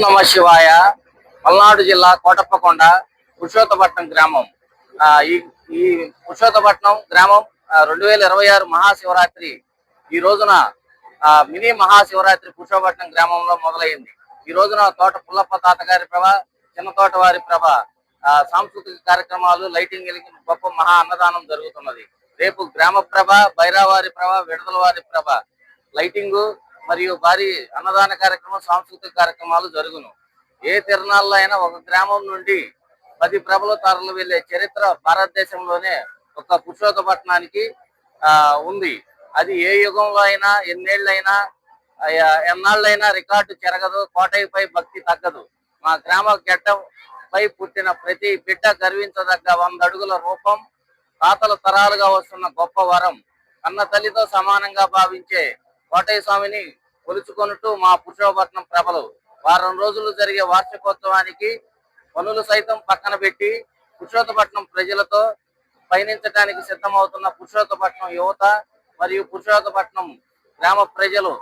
నమ శివాయ. పల్నాడు జిల్లా కోటప్పకొండ పురుషోత్తపట్నం గ్రామం. ఆ, ఈ ఈ పురుషోత్తపట్నం గ్రామం రెండు వేల ఇరవై ఆరు మహాశివరాత్రి ఈ రోజున మినీ మహాశివరాత్రి పురుషోపట్నం గ్రామంలో మొదలైంది. ఈ రోజున తోట పుల్లప్ప తాతగారి ప్రభ చిన్న తోట వారి ప్రభ సాంస్కృతిక కార్యక్రమాలు లైటింగ్ కలిగి గొప్ప మహా అన్నదానం జరుగుతున్నది. రేపు గ్రామ ప్రభ బైరావారి ప్రభ విడుదల వారి ప్రభ లైటింగ్ మరియు భారీ అన్నదాన కార్యక్రమం సాంస్కృతిక కార్యక్రమాలు జరుగును. ఏ తిరణాల్లో అయినా ఒక గ్రామం నుండి పది ప్రబల తరలు వెళ్ళే చరిత్ర భారతదేశంలోనే ఒక పురుషోత్తపట్నానికి ఉంది. అది ఏ యుగంలో అయినా ఎన్నేళ్ళైనా ఎన్నాళ్ళైనా రికార్డు చెరగదు కోటైపై భక్తి తగ్గదు. మా గ్రామ గడ్డపై పుట్టిన ప్రతి బిడ్డ గర్వించదగ్గ వంద అడుగుల రూపం తాతల తరాలుగా వస్తున్న గొప్ప వరం అన్న తల్లితో సమానంగా భావించే కోటయ్య స్వామిని కొలుచుకొనుటూ మా పురుషోపట్నం ప్రభలు. వారం రోజులు జరిగే వార్షికోత్సవానికి పనులు సైతం పక్కన పెట్టి పురుషోత్తపట్నం ప్రజలతో పయనించడానికి సిద్ధమవుతున్న పురుషోత్తపట్నం యువత మరియు పురుషోత్తపట్నం గ్రామ ప్రజలు